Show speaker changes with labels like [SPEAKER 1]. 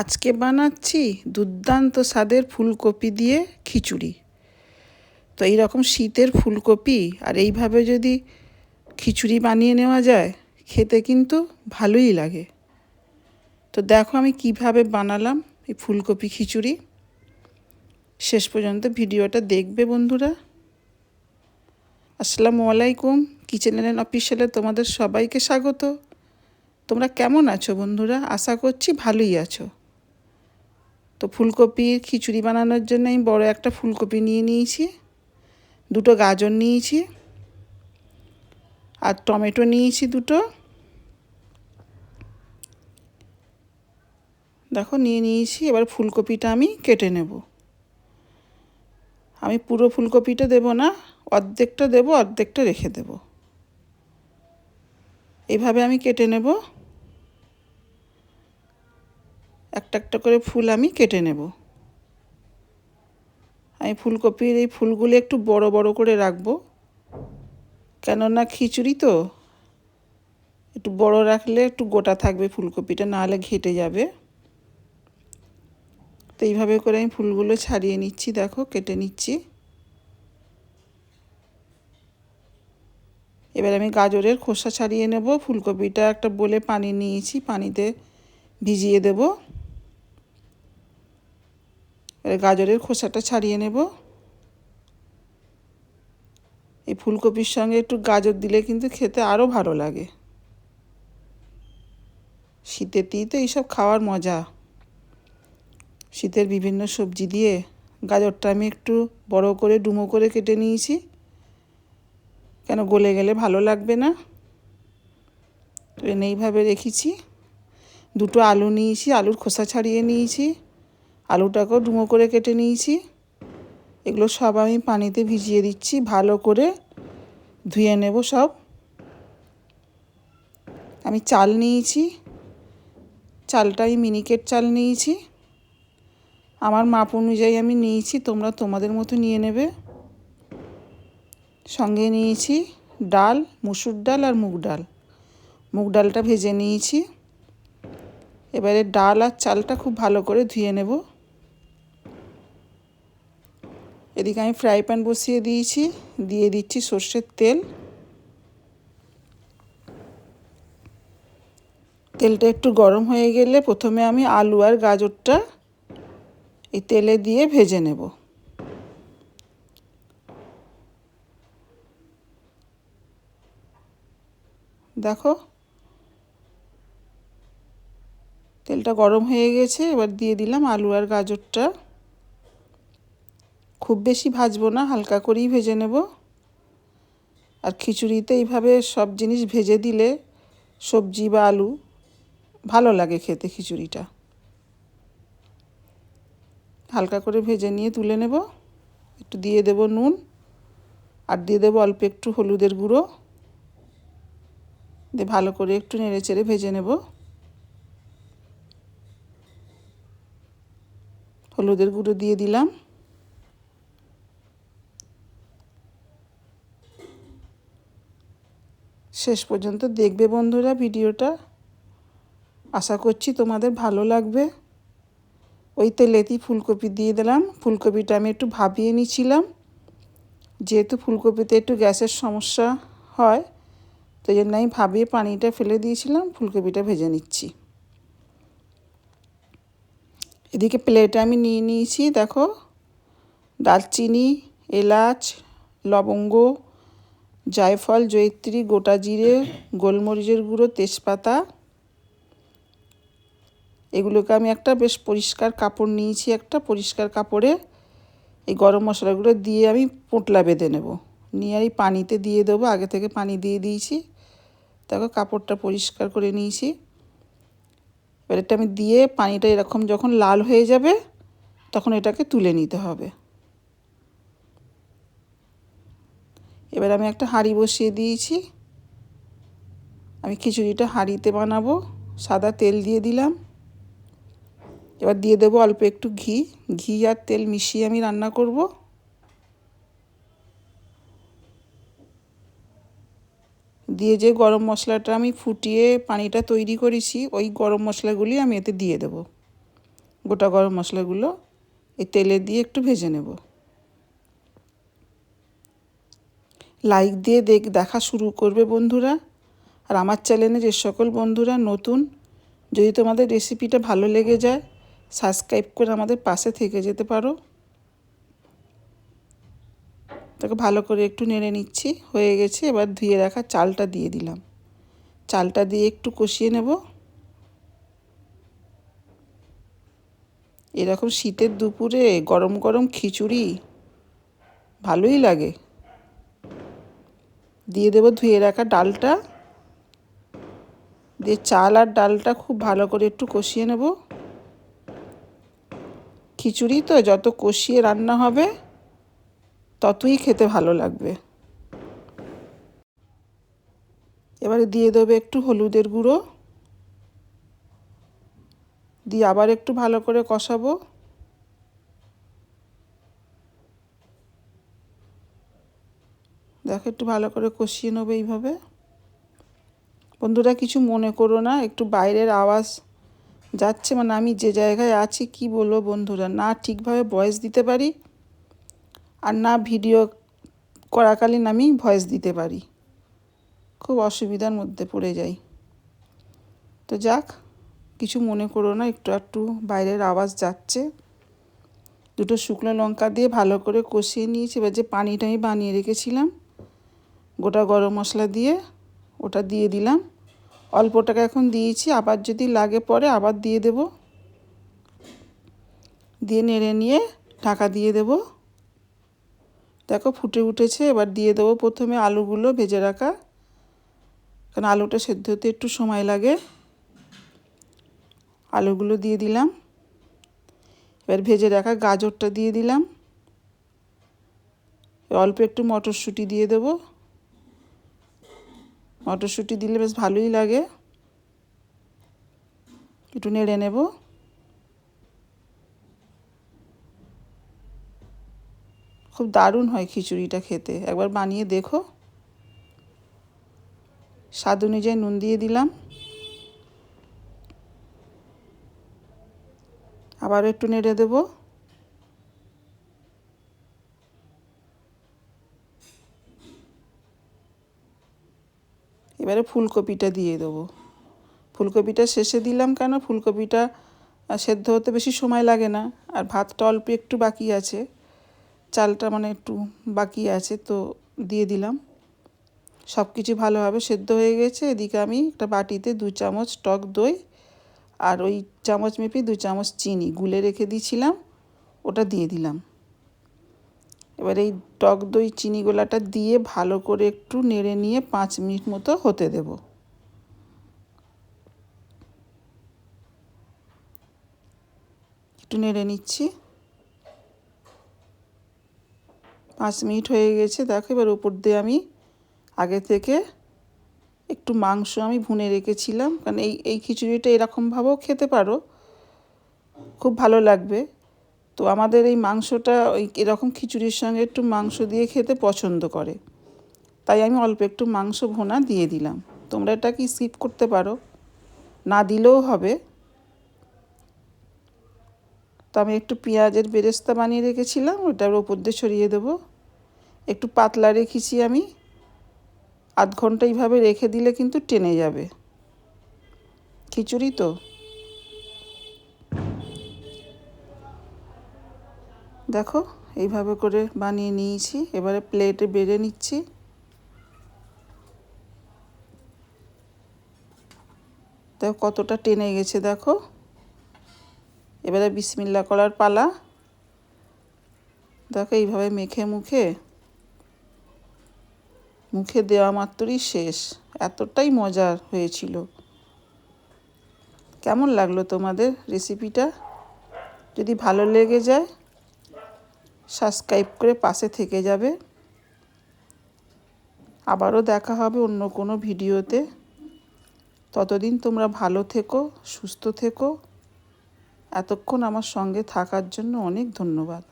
[SPEAKER 1] আজকে বানাচ্ছি দুর্দান্ত স্বাদের ফুলকপি দিয়ে খিচুড়ি। তো এই রকম শীতের ফুলকপি আর এইভাবে যদি খিচুড়ি বানিয়ে নেওয়া যায়, খেতে কিন্তু ভালোই লাগে। তো দেখো আমি কীভাবে বানালাম এই ফুলকপি খিচুড়ি। শেষ পর্যন্ত ভিডিওটা দেখবে বন্ধুরা। আসসালামু আলাইকুম। কিচেন অ্যান্ড অফিসিয়ালে তোমাদের সবাইকে স্বাগত। তোমরা কেমন আছো বন্ধুরা? আশা করছি ভালোই আছো। তো ফুলকপির খিচুড়ি বানানোর জন্য আমি বড় একটা ফুলকপি নিয়ে নিয়েছি, দুটো গাজর নিয়েছি আর টমেটো নিয়েছি দুটো। দেখো নিয়ে নিয়েছি, এবার ফুলকপিটা আমি কেটে নেব। আমি পুরো ফুলকপিটা দেব না, অর্ধেকটা দেব, অর্ধেকটা রেখে দেব। এভাবে আমি কেটে নেব। একটা একটা করে ফুল আমি কেটে নেব। আমি ফুলকপির এই ফুলগুলি একটু বড় বড় করে রাখব। কেননা খিচুড়ি তো, একটু বড় রাখলে একটু গোটা থাকবে ফুলকপিটা, নাহলে ঘেটে যাবে। তো এইভাবে করে আমি ফুলগুলো ছাড়িয়ে নিচ্ছি, দেখো কেটে নিচ্ছি। এবার আমি গাজরের খোসা ছাড়িয়ে নেব, ফুলকপিটা একটা বলে পানি নিয়েছি, পানিতে ভিজিয়ে দেব। গাজরের খোসাটা ছাড়িয়ে নেব। এই ফুলকপির সঙ্গে একটু গাজর দিলে কিন্তু খেতে আরও ভালো লাগে। শীতেতেই তো এইসব খাওয়ার মজা। শীতের বিভিন্ন সবজি দিয়ে গাজরটা আমি একটু বড় করে, ডুমো করে কেটে নিয়েছি। কেন গলে গেলে ভালো লাগবে না? তো এইভাবে রেখেছি। দুটো আলু নিয়েছি, আলুর খোসা ছাড়িয়ে নিয়েছি। আলুটাকেও ডুমো করে কেটে নিয়েছি। এগুলো সব আমি পানিতে ভিজিয়ে দিচ্ছি, ভালো করে ধুয়ে নেব সব। আমি চাল নিয়েছি চালটা আমি মিনিকেট চাল নিয়েছি। আমার মাপ অনুযায়ী আমি নিয়েছি, তোমরা তোমাদের মতো নিয়ে নেবে। সঙ্গে নিয়েছি ডাল, মুসুর ডাল আর মুগ ডাল। মুগ ডালটা ভেজে নিয়েছি। এবারে ডাল আর চালটা খুব ভালো করে ধুয়ে নেব। এদিকে আমি ফ্রাই প্যান বসিয়ে দিয়েছি, দিয়ে দিচ্ছি সর্ষের তেল। তেলটা একটু গরম হয়ে গেলে প্রথমে আমি আলু আর গাজরটা এই তেলে দিয়ে ভেজে নেব। দেখো, তেলটা গরম হয়ে গেছে, এবার দিয়ে দিলাম আলু আর গাজরটা। খুব বেশি ভাজবো না, হালকা করেই ভেজে নেব। আর খিচুড়িতে এইভাবে সব জিনিস ভেজে দিলে সবজি বা আলু ভালো লাগে খেতে খিচুড়িটা। হালকা করে ভেজে নিয়ে তুলে নেব। একটু দিয়ে দেব নুন আর দিয়ে দেবো অল্প একটু হলুদের গুঁড়ো। দিয়ে ভালো করে একটু নেড়ে চেড়ে ভেজে নেব। হলুদের গুঁড়ো দিয়ে দিলাম। শেষ পর্যন্ত দেখবে বন্ধুরা ভিডিওটা। আশা করছি তোমাদের ভালো লাগবে। ওই তেলেতেই ফুলকপি দিয়ে দিলাম। ফুলকপিটা আমি একটু ভাবিয়ে নিয়েছিলাম। যেহেতু ফুলকপিতে একটু গ্যাসের সমস্যা হয়, তো জন্য আমি ভাবিয়ে পানিটা ফেলে দিয়েছিলাম, ফুলকপিটা ভেজে নিচ্ছি। এদিকে প্লেটে আমি নিয়ে নিয়েছি, দেখো। দারচিনি, এলাচ, লবঙ্গ জায়ফল, জয়িত্রী, গোটা জিরে, গোলমরিচের গুঁড়ো, তেজপাতা। এগুলোকে আমি একটা বেশ পরিষ্কার কাপড় নিয়েছি একটা পরিষ্কার কাপড়ে। এই গরম মশলাগুলো দিয়ে আমি পোঁটলা বেঁধে নেব। নিয়ে এই পানিতে দিয়ে দেবো, আগে থেকে পানি দিয়ে দিয়েছি। তারপর কাপড়টা পরিষ্কার করে নিয়েছি। এবার এটা আমি দিয়ে পানিটা এরকম যখন লাল হয়ে যাবে, তখন এটাকে তুলে নিতে হবে। এবার আমি একটা হাঁড়ি বসিয়ে দিয়েছি। আমি খিচুড়িটা হাঁড়িতে বানাবো, সাদা তেল দিয়ে দিলাম। এবার দিয়ে দেবো অল্প একটু ঘি। ঘি আর তেল মিশিয়ে আমি রান্না করব। দিয়ে যে গরম মশলাটা আমি ফুটিয়ে পানিটা তৈরি করেছি, ওই গরম মশলাগুলি আমি এতে দিয়ে দেব। গোটা গরম মশলাগুলো এই তেলে দিয়ে একটু ভেজে নেব। লাইক দিয়ে দেখ, দেখা শুরু করবে বন্ধুরা। আর আমার চ্যানেলে যে সকল বন্ধুরা নতুন, যদি তোমাদের রেসিপিটা ভালো লেগে যায় সাবস্ক্রাইব করে আমাদের পাশে থেকে যেতে পারো। তাকে ভালো করে একটু নেড়ে নিচ্ছি, হয়ে গেছে। এবার ধুয়ে রাখা চালটা দিয়ে দিলাম। চালটা দিয়ে একটু কষিয়ে নেব। এরকম শীতের দুপুরে গরম গরম খিচুড়ি ভালোই লাগে। দিয়ে দেবো ধুয়ে রাখা ডালটা। দিয়ে চাল আর ডালটা খুব ভালো করে একটু কষিয়ে নেব। খিচুড়ি তো, যত কষিয়ে রান্না হবে, ততই খেতে ভালো লাগবে। এবারে দিয়ে দেবে একটু হলুদের গুঁড়ো। দিয়ে আবার একটু ভালো করে কষাবো। দেখো, একটু ভালো করে কষিয়ে নেব এইভাবে। বন্ধুরা, কিছু মনে করো না, একটু বাইরের আওয়াজ যাচ্ছে মানে আমি যে জায়গায় আছি, কি বলব বন্ধুরা, না ঠিকভাবে ভয়েস দিতে পারি আর না ভিডিও করাকালীন আমি ভয়েস দিতে পারি। খুব অসুবিধার মধ্যে পড়ে যাই। তো যাক, কিছু মনে করো না, একটু একটু বাইরের আওয়াজ যাচ্ছে। দুটো শুকনো লঙ্কা দিয়ে ভালো করে কষিয়ে নিয়েছি, এবার যে পানিটা আমি বানিয়ে রেখেছিলাম গোটা গরম মশলা দিয়ে ওটা দিয়ে দিলাম। অল্প টাকা এখন দিয়েছি, আবার যদি লাগে পরে আবার দিয়ে দেব। দিয়ে নেড়ে নিয়ে ঢাকা দিয়ে দেব। দেখো ফুটে উঠেছে, এবার দিয়ে দেবো প্রথমে আলুগুলো ভেজে রাখা। কারণ আলুটা সেদ্ধ হতে একটু সময় লাগে। আলুগুলো দিয়ে দিলাম। এবার ভেজে রাখা গাজরটা দিয়ে দিলাম। অল্প একটু মটরশুঁটি দিয়ে দেবো। মটরশুঁটি দিলে বেশ ভালোই লাগে। একটু নেড়ে নেব। খুব দারুণ হয় খিচুড়িটা খেতে। একবার বানিয়ে দেখো। স্বাদ অনুযায়ী নুন দিয়ে দিলাম। আবার একটু নেড়ে দেবো। এবারে ফুলকপিটা দিয়ে দেবো। ফুলকপিটা শেষে দিলাম কেন? ফুলকপিটা সেদ্ধ হতে বেশি সময় লাগে না। আর ভাতটা অল্প একটু বাকি আছে। চালটা মানে একটু বাকি আছে, তো দিয়ে দিলাম। সব কিছু ভালোভাবে সেদ্ধ হয়ে গেছে। এদিকে আমি একটা বাটিতে দু চামচ টক দই আর ওই চামচ মেপে দু চামচ চিনি। গুলে রেখে দিয়েছিলাম, ওটা দিয়ে দিলাম। এবার এই টক দই চিনি গোলাটা দিয়ে ভালো করে একটু নেড়ে নিয়ে পাঁচ মিনিট মতো হতে দেব। একটু নেড়ে নিচ্ছি। পাঁচ মিনিট হয়ে গেছে, দেখো এবার উপর দিয়ে আমি আগে থেকে একটু মাংস আমি ভুনে রেখেছিলাম, কারণ এই এই খিচুড়িটা এরকমভাবেও খেতে পারো, খুব ভালো লাগবে। তো আমাদের এই মাংসটা ওই এরকম খিচুড়ির সঙ্গে একটু মাংস দিয়ে খেতে পছন্দ করে। তাই আমি অল্প একটু মাংস ভোনা দিয়ে দিলাম। তোমরা এটা কি স্কিপ করতে পারো? না দিলেও হবে। তো আমি একটু পেঁয়াজের বেরেস্তা বানিয়ে রেখেছিলাম, ওটার ওপর দিয়ে ছড়িয়ে দেবো। একটু পাতলা রেখেছি আমি। আধ ঘণ্টা এইভাবে রেখে দিলে কিন্তু টেনে যাবে। খিচুড়ি তো? দেখো, এইভাবে করে বানিয়ে নিয়েছি। এবারে প্লেটে বেড়ে নিচ্ছি। দেখো, কতটা টেনে গেছে, দেখো। এবারে বিসমিল্লা করার পালা। দেখো, এইভাবে মেখে মুখে। মুখে দেওয়া মাত্রই শেষ। এতটাই মজার হয়েছিল। কেমন লাগল তোমাদের রেসিপিটা যদি ভালো লেগে যায় সাবস্ক্রাইব করে পাশে থেকে যাবে। আবারও দেখা হবে অন্য কোনো ভিডিওতে। ততদিন তোমরা ভালো থেকো, সুস্থ থেকো। এতক্ষণ আমার সঙ্গে থাকার জন্য অনেক ধন্যবাদ।